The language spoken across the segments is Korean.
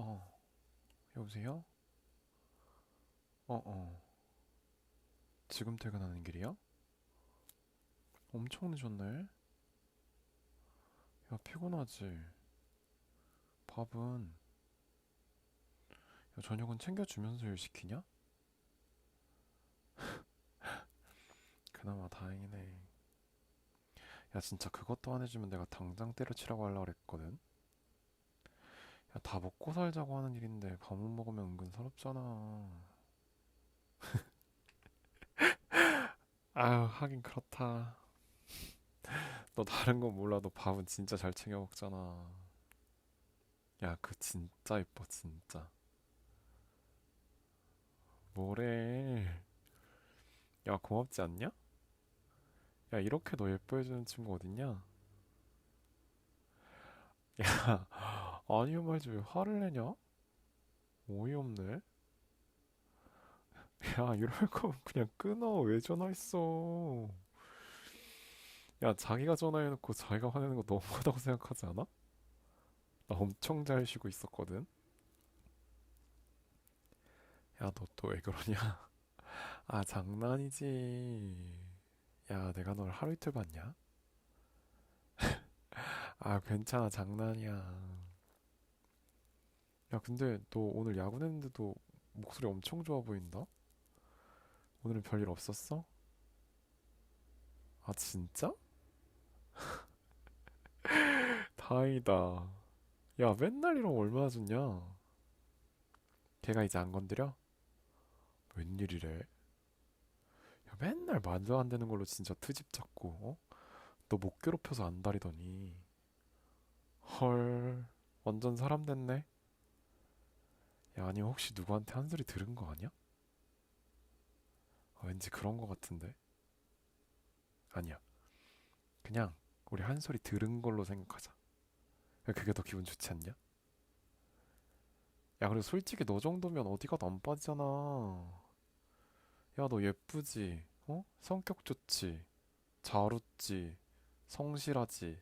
어, 여보세요? 어, 어. 지금 퇴근하는 길이야? 엄청 늦었네. 야, 피곤하지? 밥은, 야, 저녁은 챙겨주면서 일 시키냐? 그나마 다행이네. 야, 진짜 그것도 안 해주면 내가 당장 때려치라고 하려고 그랬거든? 야, 다 먹고 살자고 하는 일인데 밥 못 먹으면 은근 서럽잖아. 아유, 하긴 그렇다. 너 다른 건 몰라도 밥은 진짜 잘 챙겨 먹잖아. 야, 그 진짜 이뻐, 진짜. 뭐래. 야, 고맙지 않냐? 야, 이렇게 너 예뻐해주는 친구 어딨냐? 야, 아니요 말지 왜 화를 내냐? 어이없네. 야, 이럴 거면 그냥 끊어. 왜 전화했어? 야, 자기가 전화해놓고 자기가 화내는 거 너무하다고 생각하지 않아? 나 엄청 잘 쉬고 있었거든. 야, 너 또 왜 그러냐? 아, 장난이지. 야, 내가 널 하루 이틀 봤냐? 아, 괜찮아. 장난이야. 야, 근데 너 오늘 야근했는데도 목소리 엄청 좋아 보인다? 오늘은 별일 없었어? 아, 진짜? 다행이다. 야, 맨날 이러면 얼마나 좋냐? 걔가 이제 안 건드려? 웬일이래? 야, 맨날 말도 안 되는 걸로 진짜 트집 잡고, 어? 너 못 괴롭혀서 안 다리더니. 헐, 완전 사람 됐네? 야, 아니, 혹시 누구한테 한 소리 들은 거 아니야? 아, 왠지 그런 거 같은데? 아니야. 그냥, 우리 한 소리 들은 걸로 생각하자. 야, 그게 더 기분 좋지 않냐? 야, 그리고 솔직히 너 정도면 어디 가도 안 빠지잖아. 야, 너 예쁘지? 어? 성격 좋지? 잘 웃지? 성실하지?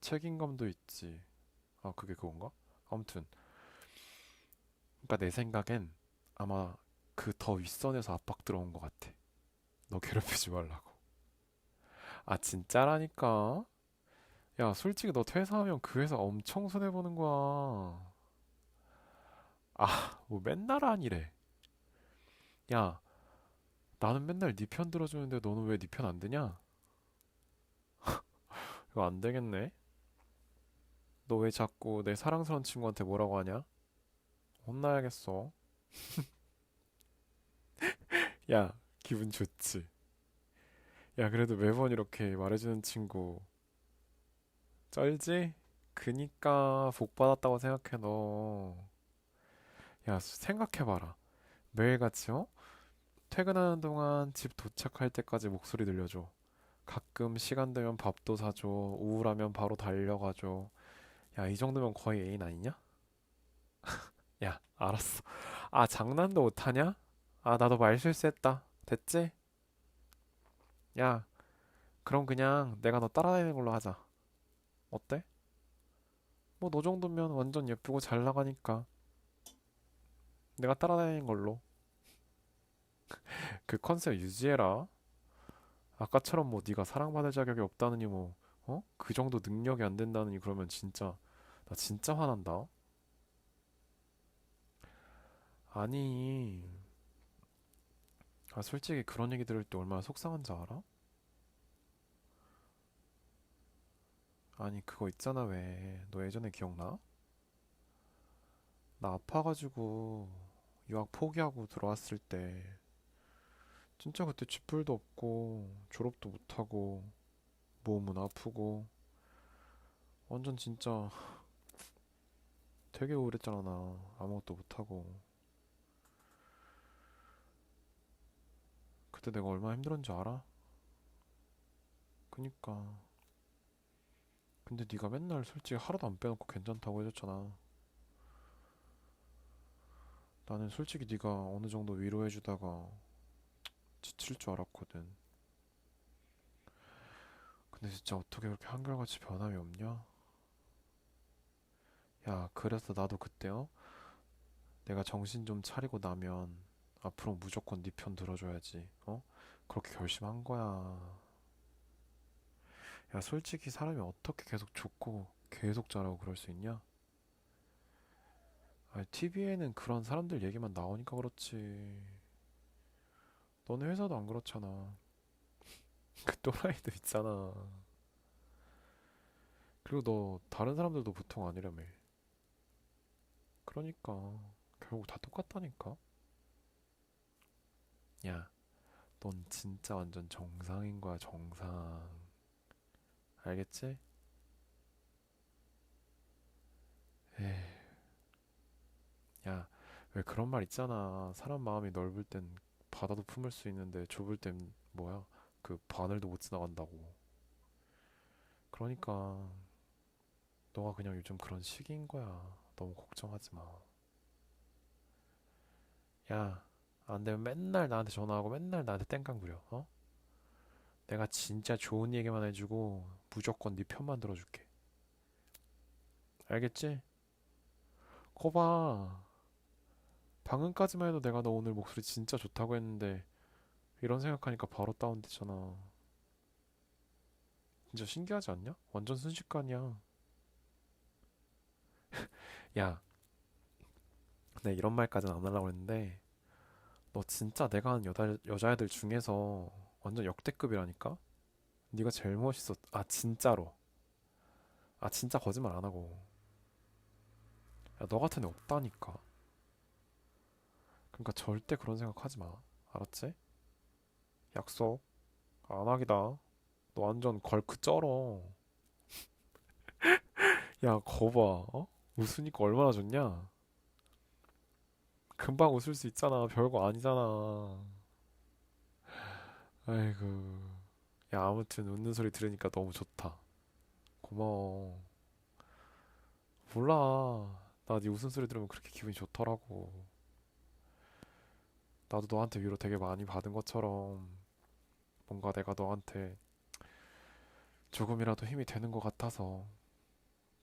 책임감도 있지? 아, 그게 그건가? 아무튼, 그러니까 내 생각엔 아마 그 더 윗선에서 압박 들어온 것 같아. 너 괴롭히지 말라고. 아, 진짜라니까? 야, 솔직히 너 퇴사하면 그 회사 엄청 손해 보는 거야. 아, 뭐 맨날 아니래. 야, 나는 맨날 네 편 들어주는데 너는 왜 네 편 안 드냐? 이거 안 되겠네. 너 왜 자꾸 내 사랑스러운 친구한테 뭐라고 하냐? 혼나야겠어. 야, 기분 좋지? 야, 그래도 매번 이렇게 말해주는 친구 쩔지? 그니까 복 받았다고 생각해 너. 야, 생각해봐라. 매일같이 어? 퇴근하는 동안 집 도착할 때까지 목소리 들려줘. 가끔 시간 되면 밥도 사줘. 우울하면 바로 달려가줘. 야, 이 정도면 거의 애인 아니냐? 야, 알았어. 아, 장난도 못하냐? 아, 나도 말 실수했다. 됐지? 야, 그럼 그냥 내가 너 따라다니는 걸로 하자. 어때? 뭐 너 정도면 완전 예쁘고 잘 나가니까 내가 따라다니는 걸로. 그 컨셉 유지해라. 아까처럼 뭐 네가 사랑받을 자격이 없다느니 뭐 어? 그 정도 능력이 안 된다느니 그러면 진짜 나 진짜 화난다. 아니, 아 솔직히 그런 얘기 들을 때 얼마나 속상한지 알아? 아니 그거 있잖아 왜. 너 예전에 기억나? 나 아파가지고 유학 포기하고 들어왔을 때 진짜 그때 쥐뿔도 없고 졸업도 못하고 몸은 아프고 완전 진짜 되게 우울했잖아 나 아무것도 못하고 그때 내가 얼마나 힘들었는지 알아? 그니까 근데 네가 맨날 솔직히 하나도 안 빼놓고 괜찮다고 해줬잖아 나는 솔직히 네가 어느 정도 위로해주다가 지칠 줄 알았거든 근데 진짜 어떻게 그렇게 한결같이 변함이 없냐? 야 그래서 나도 그때 어? 내가 정신 좀 차리고 나면 앞으로 무조건 네 편 들어줘야지. 어? 그렇게 결심한 거야. 야, 솔직히 사람이 어떻게 계속 좋고 계속 잘하고 그럴 수 있냐? 아니, TV에는 그런 사람들 얘기만 나오니까 그렇지. 너네 회사도 안 그렇잖아. 그 또라이도 있잖아. 그리고 너 다른 사람들도 보통 아니라며. 그러니까 결국 다 똑같다니까. 야, 넌 진짜 완전 정상인 거야, 정상. 알겠지? 에이, 야, 왜 그런 말 있잖아. 사람 마음이 넓을 땐 바다도 품을 수 있는데 좁을 땐 뭐야? 그 바늘도 못 지나간다고. 그러니까 너가 그냥 요즘 그런 시기인 거야. 너무 걱정하지 마. 야, 안 되면 맨날 나한테 전화하고 맨날 나한테 땡깡 부려. 어? 내가 진짜 좋은 얘기만 해주고 무조건 네 편만 들어줄게. 알겠지? 거봐. 방금까지만 해도 내가 너 오늘 목소리 진짜 좋다고 했는데 이런 생각하니까 바로 다운되잖아. 진짜 신기하지 않냐? 완전 순식간이야. 야, 내 이런 말까지는 안 하려고 했는데 너 진짜 내가 아는 여자, 여자애들 중에서 완전 역대급이라니까? 네가 제일 멋있어. 아, 진짜로. 아, 진짜 거짓말 안 하고. 야, 너 같은 애 없다니까. 그러니까 절대 그런 생각 하지 마. 알았지? 약속. 안 하기다. 너 완전 걸크 쩔어. 야, 거봐. 어? 웃으니까 얼마나 좋냐? 금방 웃을 수 있잖아. 별거 아니잖아. 아이고. 야, 아무튼 웃는 소리 들으니까 너무 좋다. 고마워. 몰라. 나 네 웃음소리 들으면 그렇게 기분이 좋더라고. 나도 너한테 위로 되게 많이 받은 것처럼 뭔가 내가 너한테 조금이라도 힘이 되는 것 같아서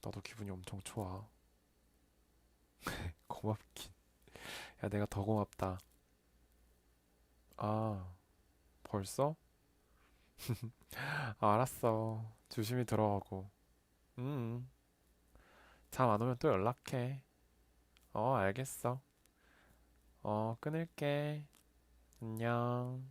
나도 기분이 엄청 좋아. 고맙긴. 야, 내가 더 고맙다. 아, 벌써? 아, 알았어. 조심히 들어가고. 음, 잠 안 오면 또 연락해. 어, 알겠어. 어, 끊을게. 안녕.